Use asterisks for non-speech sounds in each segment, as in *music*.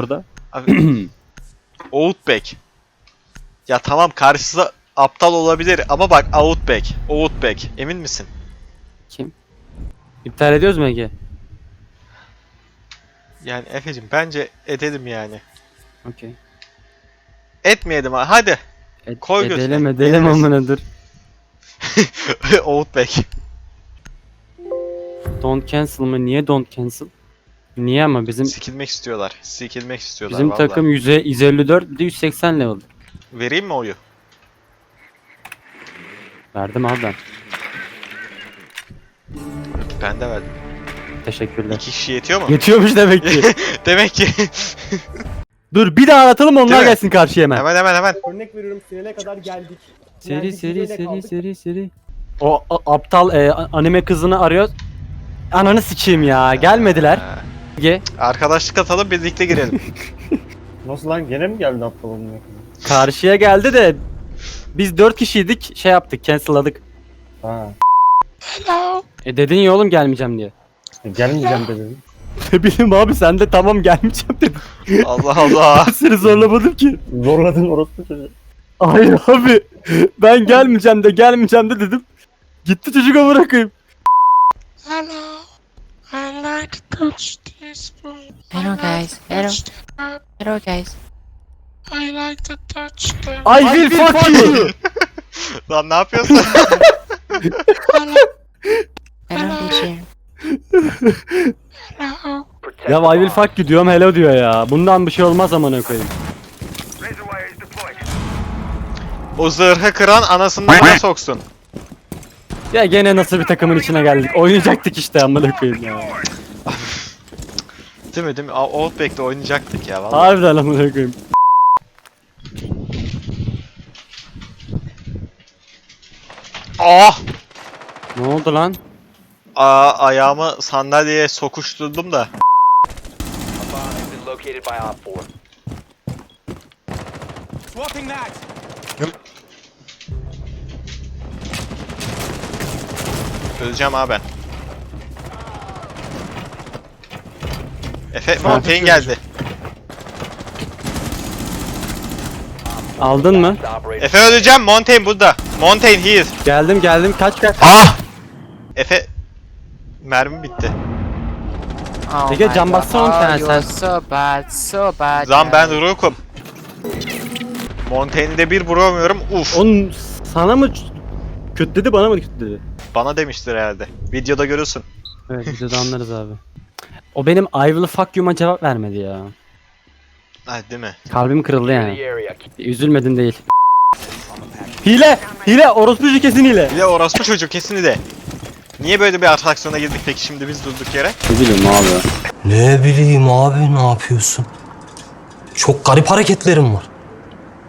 orada. Abi, *clears throat* Outback. Ya tamam karşısı aptal olabilir ama bak Outback. Outback. Emin misin? Kim? İptal ediyoruz mu Ege? Yani Efe'cim bence edelim yani. Okey. Etmeyelim ha hadi. Ed- Koy götüne. edelim edelim Ederiz. amına dur. *laughs* Outback. Don't cancel mı? Niye don't cancel? Niye ama bizim Sikilmek istiyorlar. Sikilmek istiyorlar bizim vallahi. takım 100'e 154 bir de 180 level. Vereyim mi oyu? Verdim abi ben. Ben de verdim. Teşekkürler. İki kişi yetiyor mu? Yetiyormuş demek ki. *laughs* Demek ki. *laughs* dur bir daha atalım onlar mi? gelsin karşıya hemen. hemen hemen hemen. Örnek veriyorum finale kadar geldik. Seri seri seri kaldık. seri seri. O a- aptal e, a- anime kızını arıyor. Ananı sikeyim ya. Gelmediler. Ha. Ege. Arkadaşlık atalım birlikte girelim. *laughs* Nasıl lan gene mi geldi aptalın yakını? Karşıya geldi de biz 4 kişiydik. Şey yaptık. Cancel'ladık. Ha. E dedin ya oğlum gelmeyeceğim diye. e, Gelmeyeceğim de dedim. *laughs* Ne bileyim abi sen de tamam gelmeyeceğim dedin. Allah Allah. *laughs* Ben seni zorlamadım ki. Zorladın orospu çocuğu. Hayır abi. Ben gelmeyeceğim de gelmeyeceğim de dedim. Gitti çocuk amına koyayım. Hello, I like to touch ball. Hello, guys. Hello. Hello guys. I like to touch the. I will fuck you. *laughs* Lan ne yapıyorsun? Hello, Hello teacher. hello. ya I will fuck you diyorum hello diyor ya. Bundan bir şey olmaz amına koyayım. o zırhı kıran anasını bana soksun. Ya gene nasıl bir takımın içine geldik. Oynayacaktık işte amına koyayım ya. Değil mi değil mi? Aa, Outback'te oynayacaktık ya vallahi. Harbiden amına koyayım. Ah! Ne oldu lan? Aa, ayağımı sandalyeye sokuşturdum da. located by Op 4. Öleceğim abi ben. Efe Montaigne geldi. Aldın mı? Efe öleceğim Montaigne burada. Montaigne here. Geldim geldim kaç kaç. Efe mermi bitti. Oh Ege, my can God. bassana oğlum Oh, sen, so bad, so bad. Zan ben. Rook'um. Montaigne'de bir vuramıyorum. Uf. Onun sana mı kötü dedi bana mı kötü dedi? Bana demiştir herhalde. Videoda görürsün. Evet videoda anlarız abi. *laughs* O benim I will fuck you'ma cevap vermedi ya. Ha değil mi? Kalbim kırıldı yani. area. Üzülmedin değil. Hile! Hile! Orospu kesin hile. Bir de orospu çocuk kesin de. Niye böyle bir atraksiyona girdik peki şimdi biz durduk yere? Ne bileyim abi. Ne bileyim abi ne yapıyorsun? Çok garip hareketlerim var.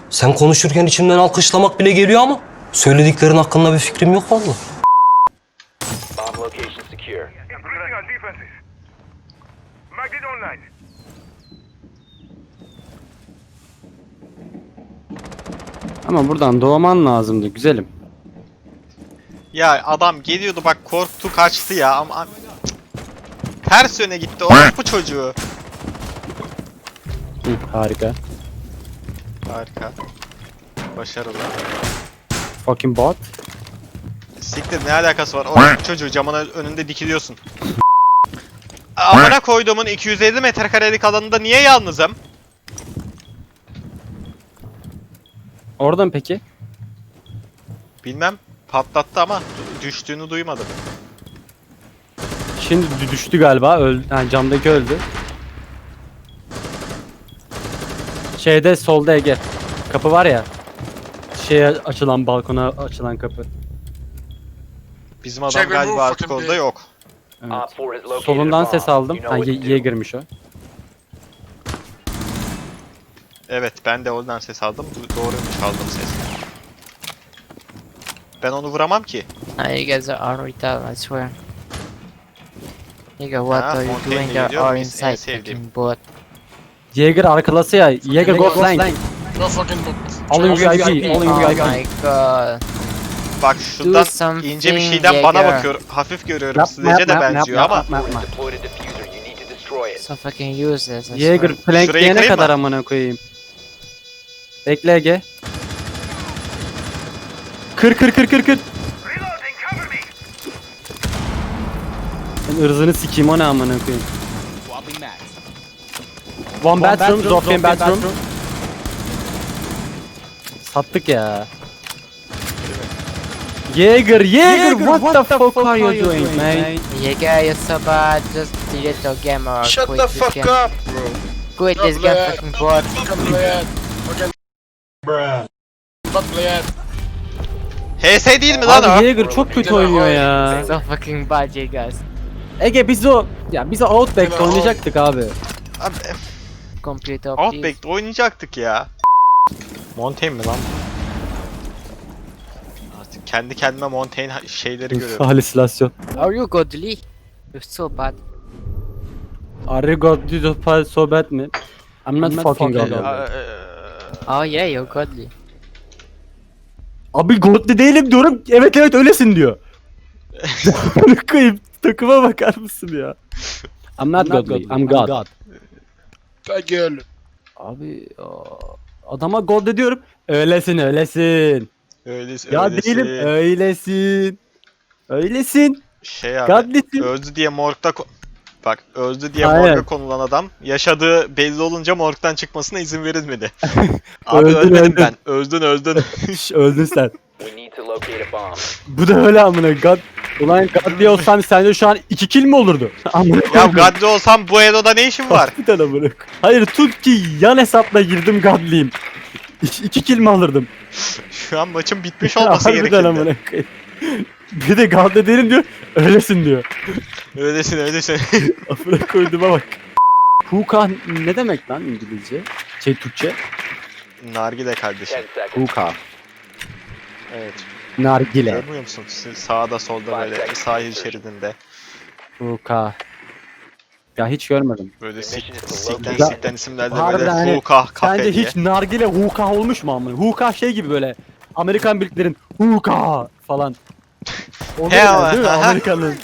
Sen konuşurken içimden alkışlamak bile geliyor ama söylediklerin hakkında bir fikrim yok vallahi. Bomb location secure. Improving our defenses. Magnet online. Ama buradan doğman lazımdı güzelim. Ya adam geliyordu bak korktu kaçtı ya ama... Cık. Ters yöne gitti orospu çocuğu. Hı, harika. Harika. Başarılı. Fucking bot. Siktir ne alakası var? Orospu çocuğu camın önünde dikiliyorsun. Amına koyduğumun 250 metrekarelik alanında niye yalnızım? Orada mı peki? Bilmem. Patlattı ama düştüğünü duymadım. Şimdi dü- düştü galiba. Öldü. Yani camdaki öldü. Şeyde solda Ege. Kapı var ya. Şeye açılan balkona açılan kapı. Bizim adam Check galiba move, artık fucking orada bitch. yok. Evet. Op 4 has located Solundan ses aldım. Ha, ye-. Yeager'miş o. Evet ben de oradan ses aldım. Du- Doğruymuş aldığım ses. Ben onu vuramam ki. Ah, you guys are retarded, I swear. Nigga, what Ha, are you Montaigne doing there or biz en inside sevdiğim. fucking bot? Yeager arkalası ya. Yeager go flank. Go fucking book. Alın VIP. Alın Oh VIP. my god. Bak şuradan something, ince bir şeyden bana Yeager. bakıyor. Hafif görüyorum. Sizce de yapma, benziyor ama yapma, yapma. Deployed a diffuser. You need to destroy Destroy it. So fucking useless. I Jaeger swear. flank Şurayı diyene kırayım kadar mı? amına koyayım. Bekle Ege. Kır kır kır kır kır. Ben ırzını sikeyim o ne amına koyayım. One bathroom, Zofien bathroom. Sattık ya. Jaeger, Jaeger, what, the fuck, are you doing, man? Jaeger, you're so bad. Just delete your game or Shut quit the this fuck game. up, bro. Quit this game, fucking bot. Fuck. HS değil mi lan Abi o? Jaeger çok kötü oynuyor ya. So fucking bad, Jaeger. Ege biz o, ya biz o Outback'te oynayacaktık abi. Abi, Complete. Outback'te oynayacaktık ya. Montaigne mi lan? Kendi kendime Montaigne ha- şeyleri görüyorum. Halüsinasyon. Are you godly? You're so bad. Are you god to sohbet mi? I'm not, fucking god. Aa, eee, Oh yeah, you're godly. Abi godly değilim diyorum. Evet evet öylesin diyor. *laughs* Bunu koyayım. Takıma bakar mısın ya? I'm not, godly. I'm God. Thank you. Abi aa, adama god diyorum. Öylesin öylesin. Öylesin, Ya öylesin. değilim öylesin. Öylesin. Şey abi. Godlysin. Öldü diye morgda Bak öldü diye Aynen. morga konulan adam yaşadığı belli olunca morgdan çıkmasına izin verilmedi. *laughs* Abi Öldün, ölmedim öldün. ben. Öldün öldün. Şş, öldün sen. Bu da öyle amına god. Ulan godly olsam sende şu an iki kill mi olurdu? *laughs* Amına ya. Gaddi olsam bu Edo'da ne işin var? Amına Hayır tut ki yan hesapla girdim godliyim. İki, iki kill mi alırdım? Şu an maçın bitmiş *laughs* olması Harbiden gerekirdi. amına koyayım. Bir de godly değilim diyor. Öylesin diyor. Öylesin öylesin. *laughs* Amına koyduğuma bak. Hookah ne demek lan İngilizce? Şey Türkçe? Nargile kardeşim. 10 seconds. Hookah. Evet. Nargile. Görmüyor musun? Sağda solda böyle sahil şeridinde. Hookah. Ya hiç görmedim. Böyle sikten locate sikten isimlerle Harbiden böyle hani hookah kafe Sence diye. hiç nargile hookah olmuş mu amına? Hookah şey gibi böyle. Amerikan birliklerin hookah falan. Oluyor He ama, değil mi? aha. Amerikanın.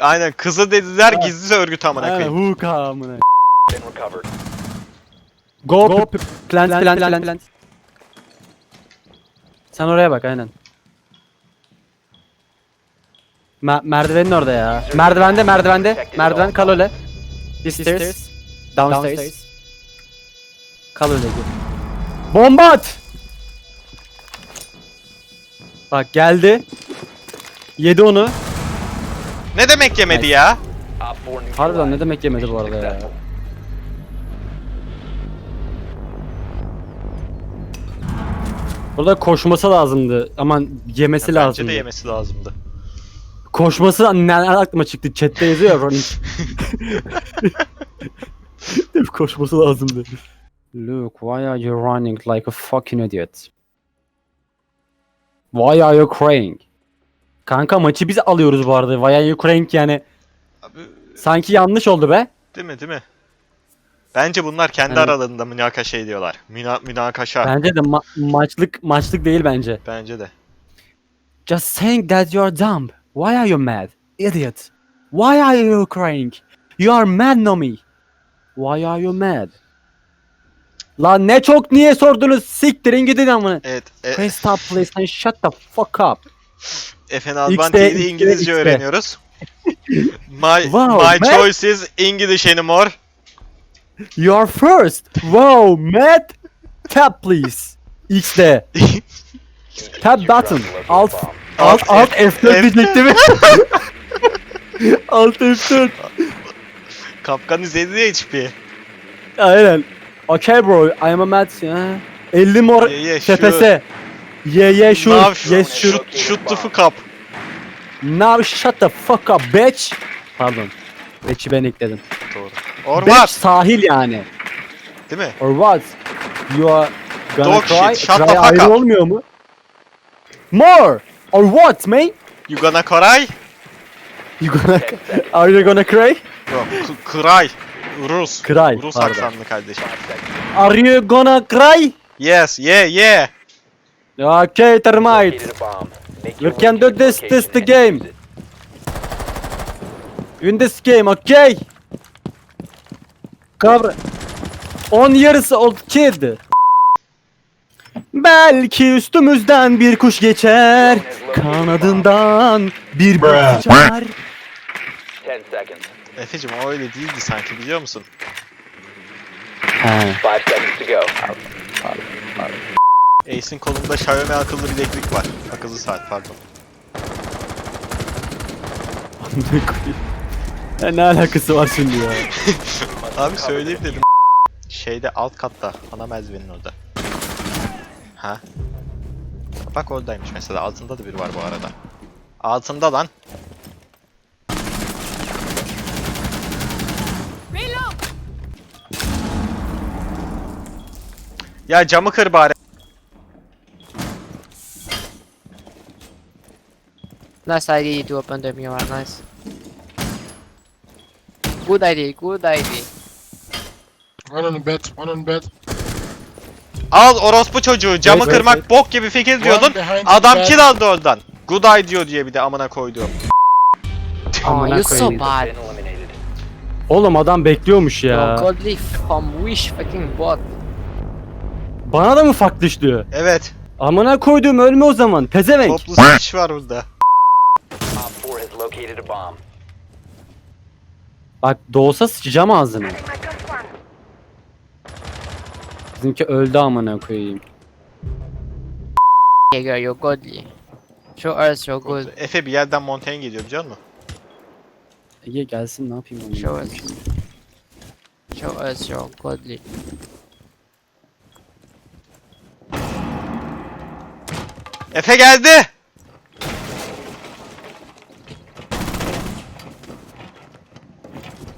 Aynen kızı dediler gizli örgüt amına Aynen koyayım. hookah amına. been recovered. Go, Go p- plant, plant, plant, plant. Sen oraya bak aynen. Me- merdivenin orada ya. Merdivende, merdivende. Merdiven kal öyle. This stairs. Downstairs. Kal öyle. gir. Bomba at! Bak geldi. Yedi onu. Ne demek yemedi ya? Op 4 Harbiden ne demek yemedi bu arada ya. Burada koşması lazımdı. Aman yemesi Bence lazımdı. de yemesi lazımdı. Koşması ne aklıma çıktı. Chat'te yazıyor. *laughs* Değil mi? Koşması lazımdı. Luke, why are you running like a fucking idiot? Why are you crying? Kanka maçı biz alıyoruz bu arada. Why are you crying yani? Abi, Sanki yanlış oldu be. değil mi değil mi? Bence bunlar kendi Evet. aralarında münakaşa ediyorlar. Müna, münakaşa. Bence de ma- maçlık maçlık değil bence. Bence de. Just saying that you're dumb. Why are you mad? Idiot. Why are you crying? You are mad Nomi. Why are you mad? Lan ne çok niye sordunuz? Siktirin gidin amına. Evet. E, Please stop please and shut the fuck up. Efen Alban X'de, TV'de X'de, İngilizce X'de. öğreniyoruz. My, Wow, my man. choice is English anymore. You are first. Wow, Matt. Tap please. X'de. *laughs* Tap button. Alt. Alt alt F- F4 F- diyecektim. *laughs* alt F4. Kapkan izledi ya HP. Aynen. Okay bro, I'm a mad. Ya. 50 mor Ye ye şepese. Ye ye. Now Yes sure. shoot, shoot the fuck up. Now shut the fuck up bitch. Pardon. Bitch'i ben ekledim. Doğru. Or Bitch what? sahil yani. Değil mi? Or what? You are gonna Dog cry. shit, shut cry the fuck ayrı up. olmuyor mu? More. Or what man? You gonna cry? You gonna 10. Are you gonna cry? Yok, cry. Rus. Cry, Rus pardon. aksanlı kardeşim. 5 seconds. Are you gonna cry? Yes, yeah, yeah. Okay, termite. Your can do this, this the game. In this game, okay? Kavra. On years old kid. Belki üstümüzden bir kuş geçer. Kanadından bir uçar. 10 seconds. Efe'cim o öyle değildi sanki biliyor musun? He. 5 seconds to go. Ace'in kolunda Xiaomi akıllı bileklik var. Akıllı saat pardon. Ne koyayım? Ya ne alakası var şimdi ya? *laughs* Abi söyleyeyim dedim. Şeyde alt katta. Ana merdivenin orada. Ha? Bak oradaymış mesela. Altında da biri var bu arada. Altında lan. Ya camı kır bari. Nice idea to open the mirror, nice. Good idea, good idea. One on bed, one on bed. Al orospu çocuğu camı Evet, kırmak evet. bok gibi fikir diyordun. behind Adam the kill aldı oradan. Good eye diyor diye bir de amına koyduğum. *laughs* Oh, Amına you're so koyayım. bad. Oğlum adam bekliyormuş ya. Godly from wish fucking bot. Bana da mı fuck düştü? Evet. Amına koyduğum ölme o zaman. Pezevenk. Toplu sıçış var burada. Op 4 has located a bomb. Bak doğsa sıçacağım ağzına. Bizimki öldü amına koyayım. Jaeger, you're godly. Show us you're good. Efe bir yerden Montaigne geliyor biliyor musun? Ege gelsin ne yapayım onu. Show us. Show us you're godly. Efe geldi.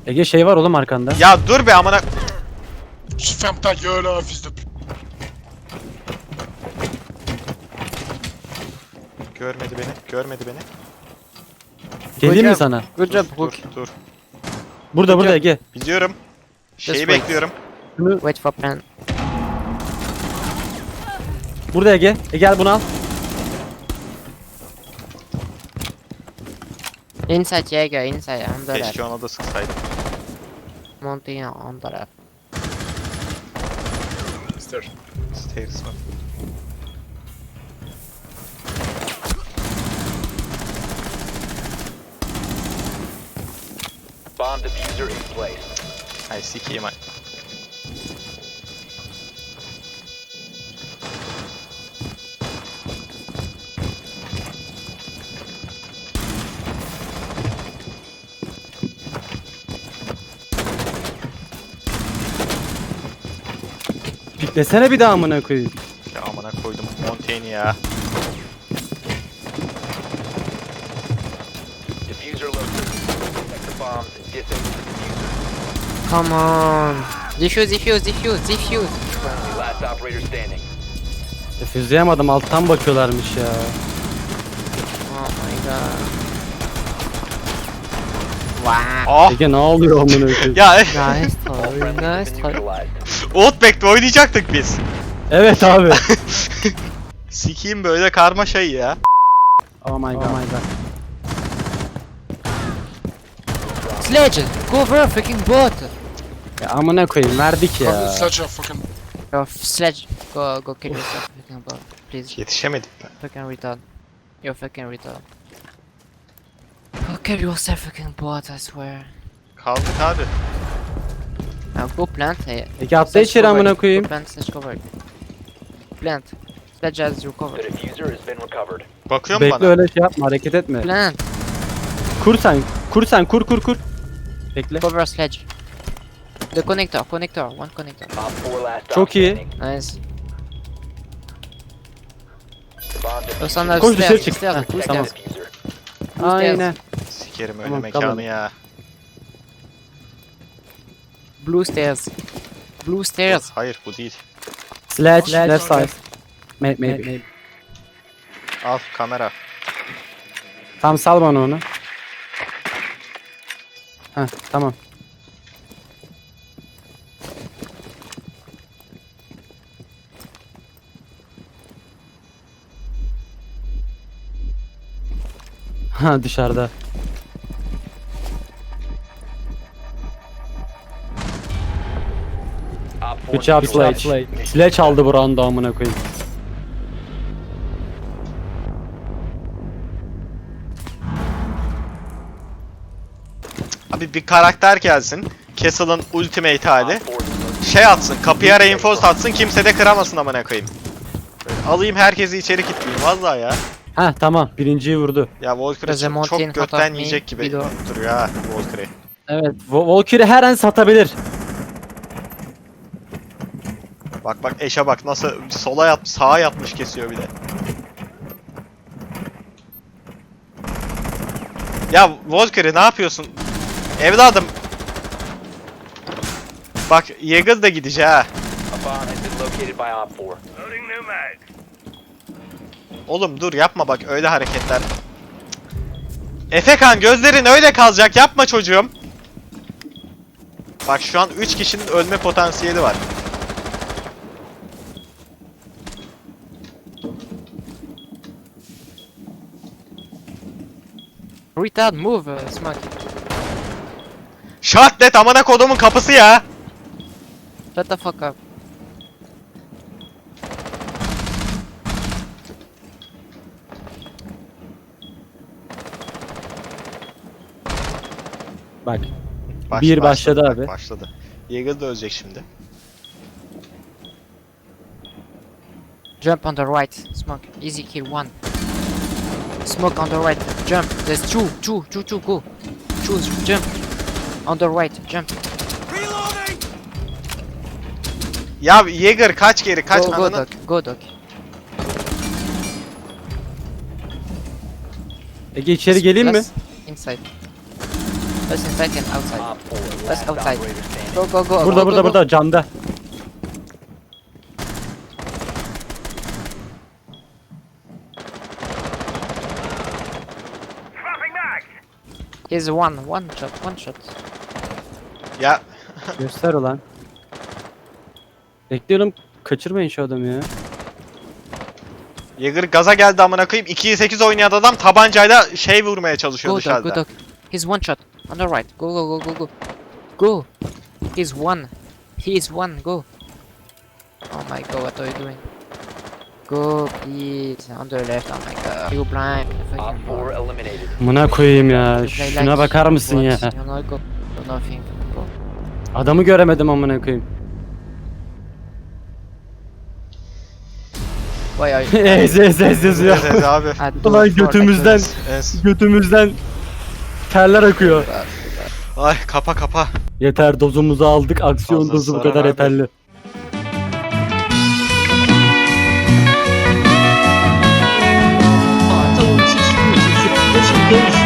Ege şey var oğlum arkanda. Ya dur be amına. Je ferme ta gueule, hein, fils de pute. Görmedi beni. Görmedi beni. Gelir mi Hocam. sana? Good job, dur, dur. Burada burada Ege. Biliyorum. Şeyi Just wait. bekliyorum. Wait for plan. Burada Ege. E gel bunu al. Inside Jaeger, inside, on the left. Keşke ona da sıksaydım. Mountain on the left. Stairs. Stairs var. Bomb diffuser in place. Ay sikeyim ay. Piklesene bir daha amına koyayım. Ya amına koydum Montaigne ya. Diffuser located. Protect the bombs and disable the diffuser. Come on. Defuse, defuse, defuse, defuse. Friendly, last operator standing. Füzeyemadım alttan bakıyorlarmış ya. Oh my god. Wow. Ah! Ege ne oluyor amına *laughs* koyayım? Ya Efe, *laughs* Neutralized. Outback'te oynayacaktık biz. Evet abi. *laughs* Sikeyim böyle karmaşayı ya. oh my god. Oh my god. Sledge, go for a freaking bot. Ya amına koyayım verdik Fucking ya. a fucking. Yo, sledge, go, go kill yourself, freaking bot. Please, Yetişemedim ben. fucking retard. You're fucking retard. Go kill yourself, freaking bot, I swear. Kaldık abi. Now go plant. eh, Ege atla sledge içeri covered, amına Go koyayım. plant, sledge covered. Plant. Sledge has you The covered. diffuser has been recovered. Bakıyor mu Bekle bana? öyle şey yapma hareket etme. Plant. Kur sen. Kur sen kur kur kur. Bekle. Cover sledge. The connector, connector, one connector. Op 4 last Çok op iyi. standing. Nice. The bomb diffuser. There's another Koş dışarı stairs, çık. stairs, Heh, two tamam. stairs. Aynen. Sikerim öyle Tamam, mekanı tamam. ya. Blue stairs. Blue stairs. Hayır bu değil. Sledge, left side. Maybe, maybe. Al kamera. Tamam sal bana onu. Heh tamam. Ha dışarıda. Good job Slade. Sledge çaldı bu round'u amına koyayım. Abi bir karakter gelsin. Castle'ın ultimate hali. Şey atsın, kapıya reinforce atsın, kimse de kıramasın amına koyayım. Böyle alayım herkesi içeri kilitleyeyim vallahi ya. Heh tamam birinciyi vurdu. Ya Valkyrie çok, mountain götten yiyecek gibi below? duruyor ha Valkyrie. Evet Valkyrie her an satabilir. Bak bak eşe bak nasıl sola yat sağa yatmış kesiyor bir de. Ya Valkyrie ne yapıyorsun? Evladım. Bak Yeager da gidecek ha. A bomb has been located by Op 4. Loading new mag. Oğlum dur yapma bak öyle hareketler. Efekan gözlerin öyle kalacak yapma çocuğum. Bak şu an 3 kişinin ölme potansiyeli var. Retard, move, uh, smoke. Shotlet amına kodumun kapısı ya. Shut the fuck up. Bak Baş- Bir başladı bak, abi. Başladı. Yeager da ölecek şimdi. Jump on the right, smoke. Easy kill, one. Smoke on the right, jump. There's two, two, two, two, go. Choose, jump. On the right, jump. Ya Yeager kaç geri kaç go, go, ananı. dog, go, dog. Ege içeri geleyim mi? Plus Inside. Plus inside and outside. Op 4, Let's last outside. Go, go, go. Burada go, burada go, go. burada camda. He's one, one shot, one shot. Ya Göster ulan. Bekliyorum kaçırmayın şu adamı ya. Yeager gaza geldi amına koyayım. 2'ye 8 oynayan adam tabancayla şey vurmaya çalışıyor Go, dog, dışarıda. go, dog. He's one shot. On the right. Go, go, go, go, go. Go. He's one. He is one. Go. Oh my god, what are you doing? Go, please. On the left. Oh my god. You blind. Fucking 4 eliminated. Amına koyayım ya. Şuna bakar mısın ya? Nothing. Adamı göremedim amına koyayım. Are *laughs* you? Ez ez ez yazıyor. Evet abi. Ulan götümüzden götümüzden terler akıyor. Ay kapa kapa. Yeter dozumuzu aldık. Aksiyon Fazla dozu bu kadar abi. yeterli. peace.